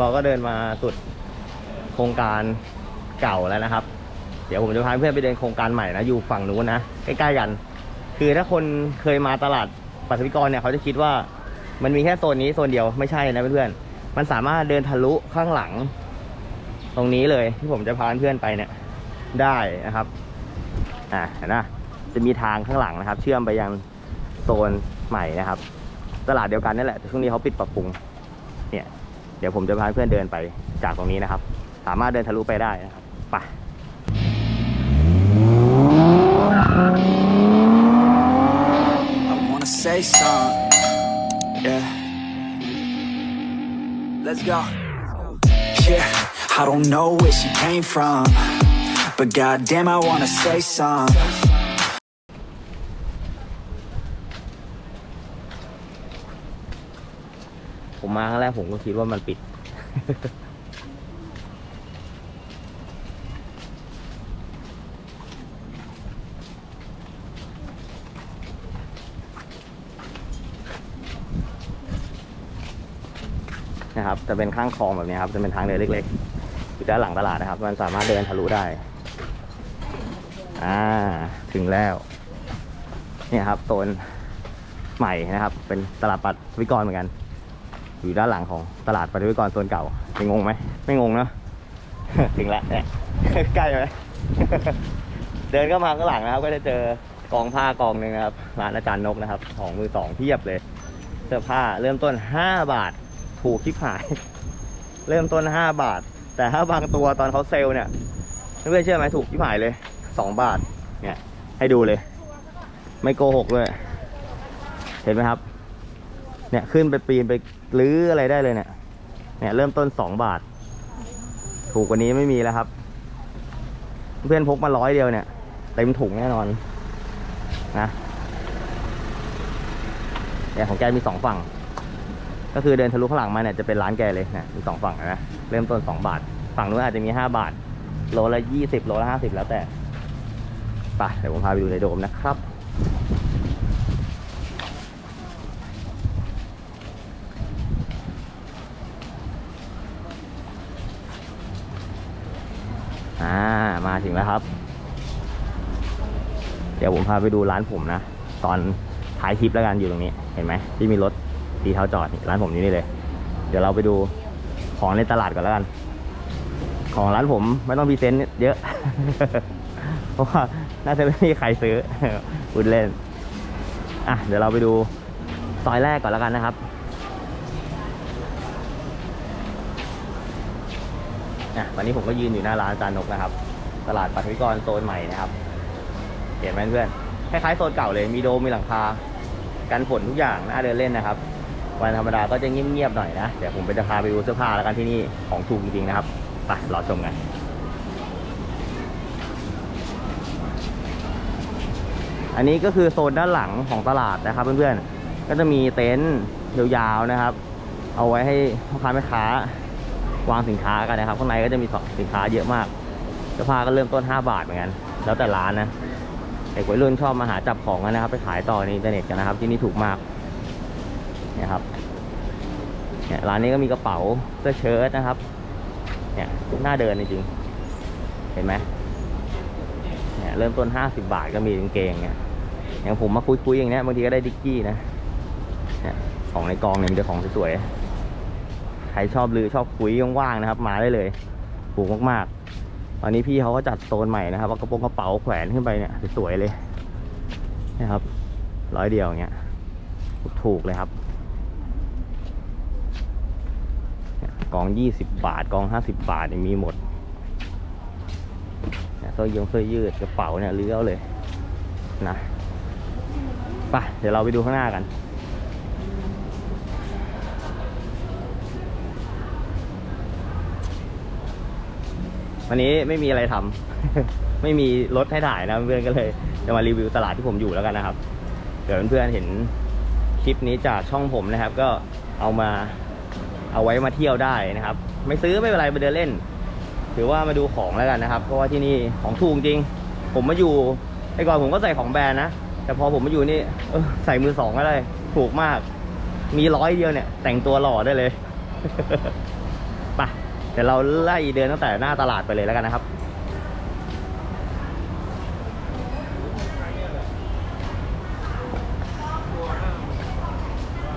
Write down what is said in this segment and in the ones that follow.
เราก็เดินมาสุดโครงการเก่าแล้วนะครับ เดี๋ยวผมจะพาเพื่อนไปเดินโครงการใหม่นะอยู่ฝั่งนู้นนะใกล้ๆกัน คือถ้าคนเคยมาตลาดปัทวิกรเนี่ยเขาจะคิดว่ามันมีแค่โซนนี้โซนเดียวไม่ใช่นะเพื่อนๆมันสามารถเดินทะลุข้างหลัง ตรงนี้เลยที่ผมจะพาเพื่อนไปเนี่ยได้นะครับอ่าเห็นนะจะมีทางข้างหลังนะครับ เชื่อมไปยังโซนใหม่นะครับ ตลาดเดียวกันนั่นแหละแต่ช่วงนี้เขาปิดปรับปรุงเนี่ย เดี๋ยวผมจะพาเพื่อนเดินไปจากตรงนี้นะครับ สามารถเดินทะลุไปได้นะครับไป I don't know where she came from, but goddamn, I wanna say something. ผมมาครั้งแรกผมก็คิดว่ามันปิด นะครับจะเป็นข้างคลองแบบนี้ครับ จะเป็นทางเดินเล็กๆอยู่ด้านหลังตลาดนะครับ มันสามารถเดินทะลุได้ อ่า ถึงแล้ว เนี่ยครับโซนใหม่นะครับ เป็นตลาดปัดวิกรเหมือนกัน อยู่ด้านหลังของตลาดปัดวิกรโซนเก่าไม่งงไหมไม่งงเนะถึงแล้วเนี่ยใกล้ไหมเดินเข้ามาข้างหลังนะครับ ก็จะเจอกองผ้ากองหนึ่งนะครับร้านอาจารย์นกนะครับของมือสองเพียบเลยเสื้อผ้าเริ่มต้น 5 บาทถูกชิบหาย เริ่มต้น 5 บาท แต่ถ้าบางตัวตอนเขาเซลล์เนี่ยเพื่อนเชื่อไหมถูกชิบหายเลย 2 บาทเนี่ยให้ดูเลย ไม่โกหกเลย เห็นไหมครับ เนี่ยขึ้นไปปีนไปลื้ออะไรได้เลยเนี่ย เนี่ยเริ่มต้น2บาท ถูกกว่านี้ไม่มีแล้วครับ เพื่อนพกมาร้อยเดียวเนี่ยเต็มถุงแน่นอนนะเนี่ยของแกมีสองฝั่ง ก็คือเดินทะลุข้างหลังมาเนี่ยจะเป็นร้านแกเลยเนะมีสองฝั่งนะเริ่มต้นสองบาท ฝั่งนู้นอาจจะมีห้าบาท โลละยี่สิบโลละห้าสิบแล้วแต่ไปเดี๋ยวผมพาไปดูในโดมนะครับ อ่า มาถึงแล้วครับ เดี๋ยวผมพาไปดูร้านผมนะ ตอนท้ายคลิปแล้วกันอยู่ตรงนี้ เห็นไหมที่มีรถดีเท้าจอดร้านผมอยู่นี่เลย เดี๋ยวเราไปดูของในตลาดก่อนแล้วกัน ของร้านผมไม่ต้องพรีเซนต์เยอะ เพราะว่าน่าจะไม่มีใครซื้อพูดเล่น อะเดี๋ยวเราไปดูซอยแรกก่อนแล้วกันนะครับอะวันนี้ผมก็ยืนอยู่หน้าร้านจารย์นกนะครับ ตลาดปัทวิกรโซนใหม่นะครับ เห็นไหมเพื่อนคล้ายๆโซนเก่าเลยมีโดมมีหลังคากันฝนทุกอย่างน่าเดินเล่นนะครับ วันธรรมดาก็จะเงียบๆหน่อยนะเดี๋ยวผมไปจะพาไปดูเสื้อผ้าแล้วกันที่นี่ของถูกจริงๆนะครับไปรอชมกันอันนี้ก็คือโซนด้านหลังของตลาดนะครับเพื่อนๆ ก็จะมีเต็นท์ยาวๆนะครับ เอาไว้ให้พ่อค้าแม่ค้าวางสินค้ากันนะครับ ข้างในก็จะมีสินค้าเยอะมาก สื้อผ้าก็เริ่มต้น 5 บาทเหมือนกัน แล้วแต่ร้านนะเด็กวัยรุ่นชอบมาหาจับของกันนะครับ ไปขายต่อในอินเทอร์เน็ตกันนะครับ ที่นี่ถูกมากเนี่ยครับเนี่ยร้านนี้ก็มีกระเป๋าเสื้อเชิ้ตนะครับ เนี่ยน่าเดินจริงเห็นไหมเนี่ยเริ่มต้น 50 บาทก็มีกางเกงเนี่ยอย่างผมมาคุยๆอย่างเนี้ยบางทีก็ได้ดิกกี้นะเนี่ยของในกองเนี่ยมีแต่ของสวยๆใครชอบลือชอบคุยว่างๆนะครับ มาได้เลยถูกมากๆ ตอนนี้พี่เขาก็จัดโซนใหม่นะครับเอากระโปรงกระเป๋าแขวนขึ้นไปเนี่ยสวยๆเลยนะครับร้อยเดียวอย่างเงี้ยถูกเลยครับ กองยี่สิบบาทกองห้าสิบบาทเนี่ยมีหมดเนี่ยเสื้อยงเสื้อยืดกระเป๋าเนี่ยเลี้ยวเลยนะไปเดี๋ยวเราไปดูข้างหน้ากัน วันนี้ไม่มีอะไรทำไม่มีรถให้ถ่ายนะเพื่อนก็เลย จะมารีวิวตลาดที่ผมอยู่แล้วกันนะครับเดี๋ยวเพื่อนๆเห็นคลิปนี้จากช่องผมนะครับ ก็เอามาเอาไว้มาเที่ยวได้นะครับ ไม่ซื้อไม่เป็นไรไปเดินเล่น ถือว่ามาดูของแล้วกันนะครับ เพราะว่าที่นี่ของถูกจริง ผมมาอยู่ไอ้ก่อนผมก็ใส่ของแบรนด์นะแต่พอผมมาอยู่นี่เออใส่มือสองก็ได้ถูกมาก มีร้อยเดียวเนี่ย แต่งตัวหล่อได้เลย ดี๋ยวเราไล่เดินตั้งแต่หน้าตลาดไปเลยแล้วกันนะครับ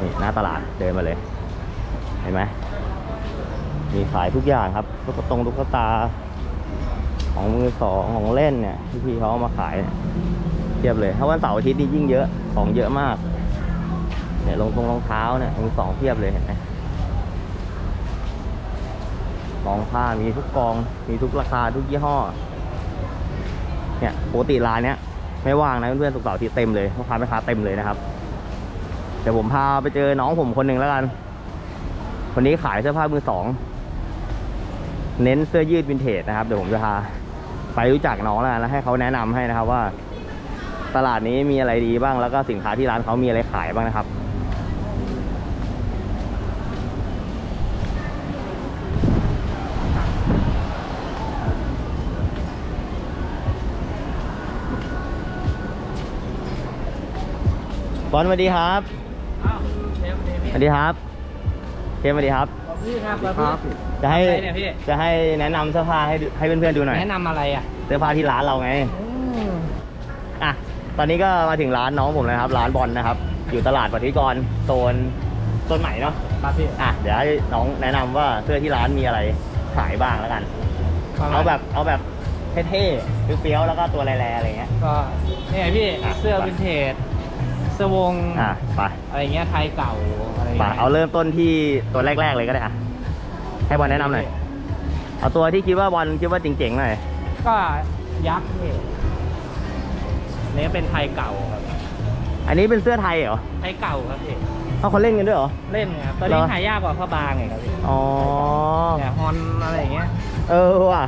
นี่หน้าตลาดเดินมาเลย เห็นไหมมีขายทุกอย่างครับตุ๊กตงตุ๊กตา ของมือสองของเล่นเนี่ยที่พี่เขาเอามาขายเนี่ยเทียบเลย ถ้าวันเสาร์อาทิตย์นี่ยิ่งเยอะ ของเยอะมาก เนี่ยรองทงรองเท้าเนี่ยมือสองเทียบเลยเห็นไหมก องผ้ามีทุกกอง มีทุกราคาทุกยี่ห้อ เนี่ยปกติร้านเนี้ยไม่ว่างนะเพื่อนๆสุกเสาร์ทิตย์เต็มเลยลูกค้าแม่ค้าเต็มเลยนะครับ เดี๋ยวผมพาไปเจอน้องผมคนหนึ่งแล้วกันคนนี้ขายเสื้อผ้ามือสองเน้นเสื้อยืดวินเทจนะครับ เดี๋ยวผมจะพาไปรู้จักน้องแล้วกันแล้วให้เขาแนะนำให้นะครับว่า ตลาดนี้มีอะไรดีบ้างแล้วก็สินค้าที่ร้านเขามีอะไรขายบ้างนะครับ บอลสวัสดีครับอ้าวเชฟเดสพี่วัสดีครับเจมส์สวัสดีครับ พี่ครับครับจะให้อะไรเนี่ยพี่ จะให้แนะนำเสื้อผ้าให้ดูให้เพื่อนๆดูหน่อย แนะนำอะไรอะเสื้อผ้าที่ร้านเราไง อะ ตอนนี้ก็มาถึงร้านน้องผมแล้วนะครับ ร้านบอลนะครับ อยู่ตลาดปฏิกรณ์โซนโซนใหม่เนาะ ครับพี่อะ เดี๋ยวให้น้องแนะนำว่าเสื้อที่ร้านมีอะไรขายบ้างแล้วกัน เอาแบบเอาแบบเท่ๆเฟี้ยวๆแล้วก็ตัวแร่ๆอะไรเงี้ย ก็นี่ไงพี่อะเสื้อไปวินเทจเสื้อวงอะไปอะไรเงี้ยไทยเก่าอะไรไปเงี้ยเอาเริ่มต้นที่ตัวแรก ๆ เลยก็ได้อะให้บอลแนะนำหน่อยเอาตัวที่คิดว่าบอลคิดว่าเจ๋งๆหน่อยก็ยักษ์พี่อันนี่เป็นไทยเก่าครับอันนี้เป็นเสื้อไทยเหรอไทยเก่าครับพี่เอาเขาเล่นกันด้วยเหรอ เล่นครับตอนนี้เหรอ หายากกว่าผ้าบางไงครับพี่อ๋อเนี่ยฮอนอะไรอย่างเงี้ยเออว่ะ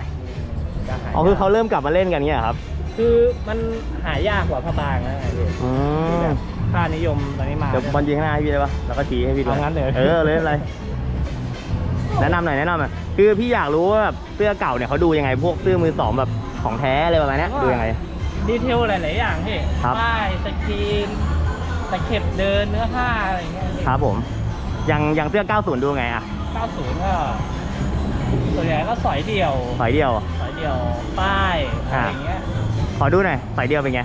จะหายอ๋อคือเขาเริ่มกลับมาเล่นกันเงี้ยเหรอครับคือมันหายากกว่าผ้าบางนะไงพี่อืคือมแบบ ค่านิยมตอนนี้มาเดี๋ยวบอลยิงข้างหน้าให้พี่ได้ปะแล้วก็ชี้ให้พี่ดูเอางั้นเลยเออเลยอะไรแนะนำหน่อยแนะนำหน่อยคือพี่อยากรู้ว่าแบบเสื้อเก่าเนี่ยเขาดูยังไงพวกเสื้อมือสองแบบของแท้อะไรประมาณเนี้ยดูยังไง ดีเทลหลาย ๆ อย่างพี่ครับ ป้ายสกรีนตะเข็บเดินเนื้อผ้าอะไรอย่างเงี้ยพี่ครับผมอย่างอย่างเสื้อ 90 ดูไงอะ90ก็ส่วนใหญ่ก็สอยเดี่ยวสายเดียวสอยเดี่ยวป้ายอะไรอย่างเงี้ยขอดูหน่อยสายเดียวเป็นไง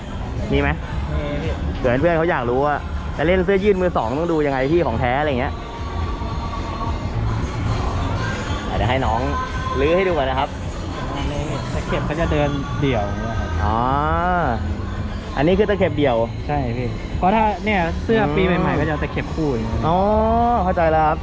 มีไหมนี่พี่เผื่อเพื่อนเขาอยากรู้ว่าจะเล่นเสื้อยืดมือสองต้องดูยังไงที่ของแท้อะไรเงี้ยอะเดี๋ยวให้น้องลื้อให้ดูก่อนนะครับนี่ตะเข็บเขาจะเดินเดี่ยวอย่างเงี้ยครับอ๋ออันนี้คือตะเข็บเดี่ยว ใช่พี่ เพราะถ้าเนี่ยเสื้อปีอืมใหม่ๆก็จะเอาตะเข็บคู่อย่างเงี้ยอ๋อเข้าใจแล้วครับ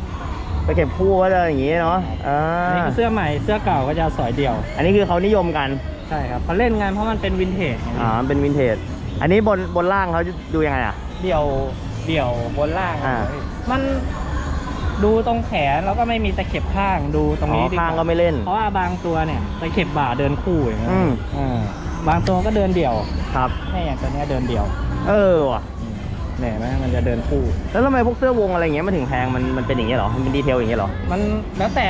ตะเข็บคู่ก็จะอย่างงี้เนาะอ่าอันนี้คือเสื้อใหม่เสื้อเก่าก็จะเอาสอยเดี่ยว อันนี้คือเขานิยมกัน ใช่ครับเขาเล่นงานเพราะมันเป็นวินเทจไงอ่ามันเป็นวินเทจ อันนี้บนบนล่างเขาจะดูยังไงอะ เดี่ยวเดี่ยวบนล่างอ่า มันดูตรงแขนแล้วก็ไม่มีตะเข็บข้างดูตรงอ๋อนี้ดีว่ข้างก็ไม่เล่น เพราะว่าบางตัวเนี่ยตะเข็บบ่าเดินคู่อย่างเงี้ยอืม อ่าบางตัวก็เดินเดี่ยวครับ เนี่ยอย่างตัวเนี้ยเดินเดี่ยวเออว่ะเนี่ยเห็นไหมมันจะเดินคู่ แล้วทำไมพวกเสื้อวงอะไรอย่างเงี้ยมันถึงแพงมันมันเป็นอย่างเงี้ยเหรอมันเป็นดีเทลอย่างเงี้ยเหรอ มันแล้วแต่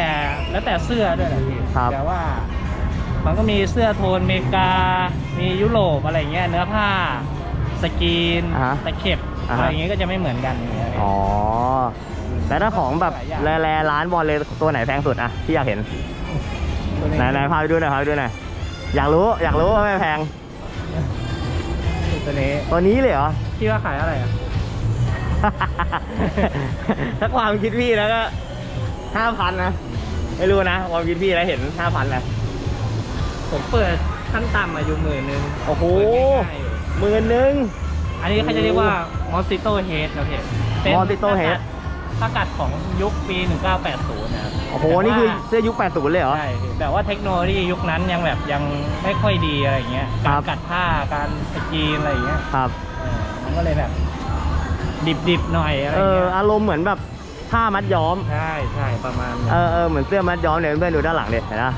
แล้วแต่เสื้อด้วยแหละพี่ครับ แต่ว่า มันก็มีเสื้อโทนอเมริกา มียุโรปอะไรเงี้ยเนื้อผ้า สกรีนอ่าฮะตะเข็บอ่าฮะ อะไรอย่างเงี้ยก็จะไม่เหมือนกันอย่างเงี้ยอ๋อแต่ถ้าของแบบหลายอย่างแร่ๆร้านบอลเลยตัวไหนแพงสุดอะที่อยากเห็นตัวไหนไหนพาไปดูหน่อยพาไปดูหน่อยอยากรู้อยากรู้ว่าไม่แพงตัวนี้ตัวนี้เลยเหรอ ที่ว่าขายอะไรอะ ถ้าความคิดพี่แล้วก็ห้าพันนะ ไม่รู้นะ ความคิดพี่แล้วเห็นห้าพันนะ ผมเปิดขั้นต่ำมาอยู่หมื่นนึงโอ้โหเปิดง่ายๆอยู่หมื่นหนึ่ง อันนี้เขาจะเรียกว่ามอสซิโตเฮดครับพี่เป็น Mosquito Head สกัดของยุคปี 1980 นะครับโอ้โหนี่คือเสื้อยุค 80 เลยเหรอ ใช่พี่แบบว่าเทคโนโลยียุคนั้นยังแบบยังไม่ค่อยดีอะไรอย่างเงี้ยครัการบ กัดผ้าการสกรีนอะไรอย่างเงี้ยครับ เออมันก็เลยแบบ ดิบๆหน่อยอะไรเออย่างอเงี้ยอารมณ์เหมือนแบบผ้ามัดย้อม ใช่ใช่ประมาณนั้น เออเออเหมือนเสื้อมัดย้อมเนี่ยเพื่อนๆดูด้านหลังเด็เห็นปะ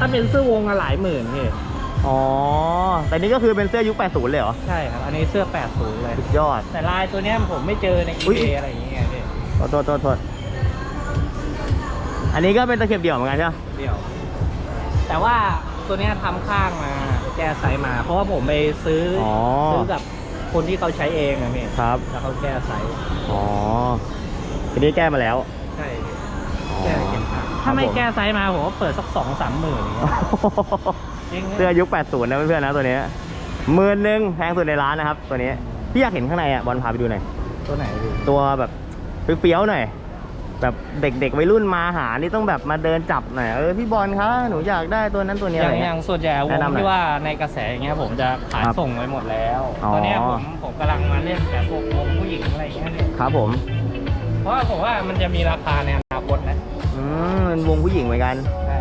ถ้าเป็นเสื้อวงอะหลายหมื่นพี่อ๋อ แต่นี่ก็คือเป็นเสื้อยุค 80 เลยเหรอ ใช่ครับ อันนี้เสื้อ 80 เลย สุดยอด แต่ลายตัวเนี้ยผมไม่เจอในอุ๊ย eBay อะไรอย่างเงี้ยพี่โทษโทษโทษโทษอันนี้ก็เป็นตะเข็บเดี่ยวเหมือนกันใช่ไหมเดียว แต่ว่าตัวเนี้ยทำข้างมาแก้ไซส์มา เพราะว่าผมไปซื้อออ๋อ ซื้อกับคนที่เขาใช้เองอะพี่ครับ แล้วเขาแก้ไซส์อ๋อทีนี้แก้มาแล้ว ใช่พี่อ๋อแก้เก็บข้าง ถ้าไม่ผมแก้ไซส์มาผมก็เปิดสักสองสามหมื่นอย่างเงี้ยจริงเสื้อยุค80นะเพื่อนๆนะตัวนี้หมื่นหนึ่งแพงสุดในร้านนะครับ ตัวนี้พี่อยากเห็นข้างในอะบอลพาไปดูหน่อยตัวไหนพี่ตัวแบบเฟี้ยวๆหน่อยแบบเด็กๆวัยรุ่นมาหานี่ต้องแบบมาเดินจับหน่อยเออพี่บอลคะหนูอยากได้ตัวนั้นตัวนี้ออะไรย่างอเงี้ย่ายงส่วนใหญ่วแนะงนำหน่อยที่ว่าในกระแสอย่างเงี้ยผมจะขายครับส่งไปหมดแล้วอ๋อตอนเนี้ยผมผมกำลังมาเล่นแบบพวกวงผู้หญิงอะไรอย่างเงี้ยพี่ครับผม เพราะว่าผมว่ามันจะมีราคาในอ วงผู้หญิงเหมือนกัน ใช่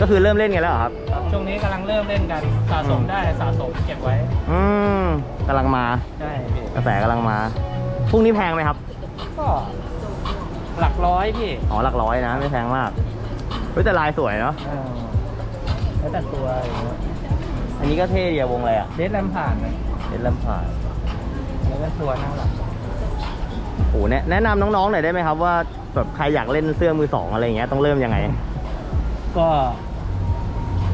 ก็คือเริ่มเล่นกันแล้วเหรอครับ ครับช่วงนี้กำลังเริ่มเล่นกันสะสมได้สะสมเก็บไว้อืมกำลังมาใช่พี่กระแสกำลังมาพรุ่งนี้แพงไหมครับก็หลักร้อยพี่อ๋อหลักร้อยนะ ไม่แพงมากเฮ้ยแต่ลายสวยเนาะเออแล้วแต่ตัวอย่างเงี้ยอันนี้ก็เท่ดีอะวงอะไรอะเดสแลมผ่านนะเล่นลำผ่านแล้วก็ตัวน่ารักโอ้โหแนะแนะนำน้องๆหน่อยได้ไหมครับว่า แบบใครอยากเล่นเสื้อมือสองอะไรอย่างเงี้ยต้องเริ่มยังไง ก็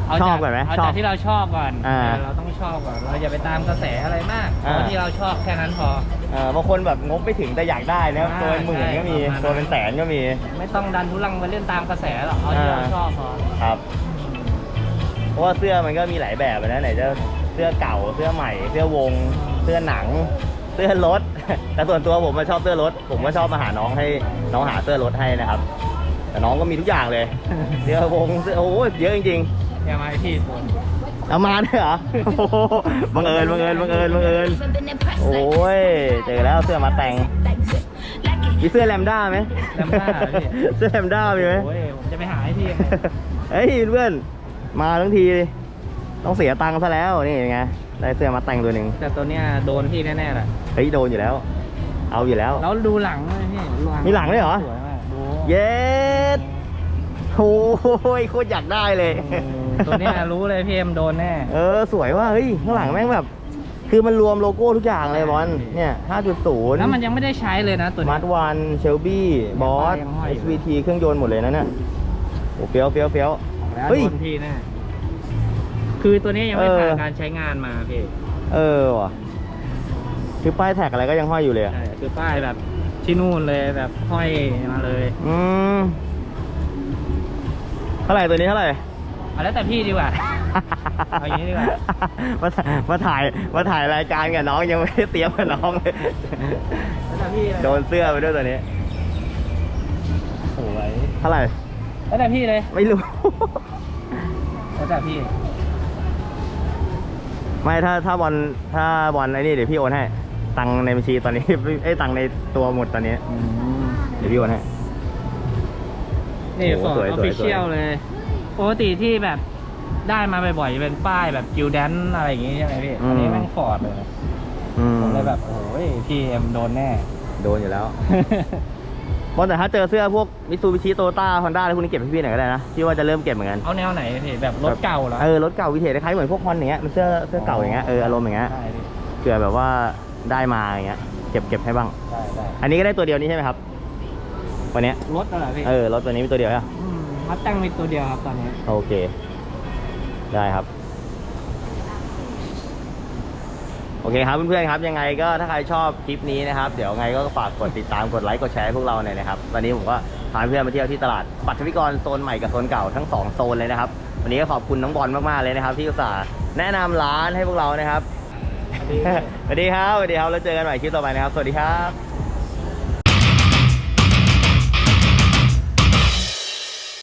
เาชอบจากก่อนไหมเอาชอบจากที่เราชอบก่อนอ่าเออเราต้องชอบก่อน เราอย่าไปตามกระแสอะไรมากอ่า เอาที่เราชอบแค่นั้นพอ เออบางคนแบบงบไม่ถึงแต่อยากได้นะอ่าตัวเป็นหมื่นก็มีใช่ตัวเป็นแสนก็มี ไม่ต้องดันทุลังไปเล่นตามกระแสหรอกเอาที่เราอ่า ชอบพอครับ เพราะว่าเสื้อมันก็มีหลายแบบอะนะไหนจะเสื้อเก่าเสื้อใหม่ เสื้อวง เสื้อหนัง เสื้อรถ แต่ส่วนตัวผมมาชอบเสื้อรถ ผมก็ชอบมาหาน้องให้น้องหาเสื้อรถให้นะครับ แต่น้องก็มีทุกอย่างเลยเสื้อวงเสื้อโอ้โหเยอะจริงอย่ามาให้พี่โดนๆเอามาด้วยเหรอโอ้โหบังเอิญบังเอิญบังเอิญบังเอิญโอ้ยเจอแล้วเสื้อมาแต่งมีเสื้อแลมด้าไหมแลมด้าพี่เสื้อแลมด้ามีไหมโอ้ยผมจะไปหาให้พี่ยังไงเฮ้ยเพื่อนมาทั้งที ต้องเสียตังค์ซะแล้วนี่ไงได้เสื้อมาแต่งตัวหนึ่งแต่ตัวเนี้ยโดนพี่แน่ๆแหละเฮ้ยโดนอยู่แล้ว เอาอยู่แล้ว แล้วดูหลังเลยพี่มีหลังด้วยเหรอสวยมากดูเย็ดโอ้ยโคตรอยากได้เลยเออตัวเนี้ยรู้เลยพี่เอ็มโดนแน่ เออสวยว่าเฮ้ยข้างหลังแม่งแบบ คือมันรวมโลโก้ทุกอย่างเลยบอลเนี่ย 5.0 แล้วมันยังไม่ได้ใช้เลยนะตัวมาเนี้ยร์ทวันเชลบี้บอสยังห้อยอยู่ SVT เครื่องยนต์หมดเลยนะเนี่ยโอ้เฟี้ยวเฟี้ยวเฟี้ยวแล้วเฮ้ยโดนพี่แน่ คือตัวนี้ยังไม่เออผ่านการใช้งานมาพี่ เออว่ะคือป้ายแท็กอะไรก็ยังห้อยอยู่เลยอะใช่คือป้ายแบบที่นู่นเลยแบบห้อยมาเลยอืมเท่าไหร่ตัวนี้เท่าไหร่เอาแล้วแต่พี่ดีกว่า เอาอย่างนี้ดีกว่า มาถ่ายมาถ่ายมาถ่ายรายการกับน้องยังไม่ได้เตรียมกับน้องเลยแล้วแต่พี่เลยโดนเสื้อไปด้วยตัวนี้สวยเท่าไหร่แล้วแต่พี่เลย ไม่รู้ แล้วแต่พี่ ไม่ถ้าถ้าบอลถ้าบอลไอ้นี่เดี๋ยวพี่โอนให้ตังค์ในบัญชีตอนนี้ ไอ้ยตังค์ในตัวหมดตอนนี้ เดี๋ยวพี่โอนให้ นี่โอ้ฟอร์สวยดออสวยฟฟิเชียลสวยเลยปกติที่แบบได้มาบ่อยๆจะเป็นป้ายแบบกิลแดนอะไรอย่างงี้ใช่ไหมพี่อันนี้แม่งฟอร์ดเลยอืมผมเลยแบบโอ้ยพี่เอ็มโดนแน่ โดนอยู่แล้ว บอลแต่ถ้าเจอเสื้อพวกมิตซูบิชิโตต้าฮอนด้าอะไรพวกนี้เก็บให้พี่หน่อยก็ได้นะพี่ว่าจะเริ่มเก็บเหมือนกัน เอาแนวไหนพี่แบบรถเก่าเหรอเออรถเก่าวิเทจคล้ายๆเหมือนพวกฮอนอย่างเงี้ยมันเสื้อเสื้อเก่าอย่างเงี้ยเอออารมณ์อย่างเงี้ยได้พี่เผื่อแบบว่าได้มาอย่างเงี้ยเก็บเก็บให้บ้าง ได้ได้อันนี้ก็ได้ตัวเดียวนี้ใช่ไหมครับ วันเนี้ยรถอะไรพี่เออรถตัวนี้มีตัวเดียวใช่ปะ มมัดตั้งมีตัวเดียวครับตอนนี้ โอเค ได้ครับ โอเคครับเพื่อนๆครับยังไงก็ถ้าใครชอบคลิปนี้นะครับ เดี๋ยวไงก็ฝากกดติดตามกดไลค์กดแชร์ให้พวกเราหน่อยนะครับวันนี้ผมก็พาเพื่อนมาเที่ยวที่ตลาดปัทวิกรโซนใหม่กับโซนเก่าทั้งสองโซนเลยนะครับ วันนี้ก็ขอบคุณน้องบอลมากๆเลยนะครับ ที่อุตส่าห์แนะนำร้านให้พวกเรานะครับสวัสดีสวัสดีครับสวัสดีครับแล้วเจอกันใหม่คลิปต่อไปนะครับ สวัสดีครับ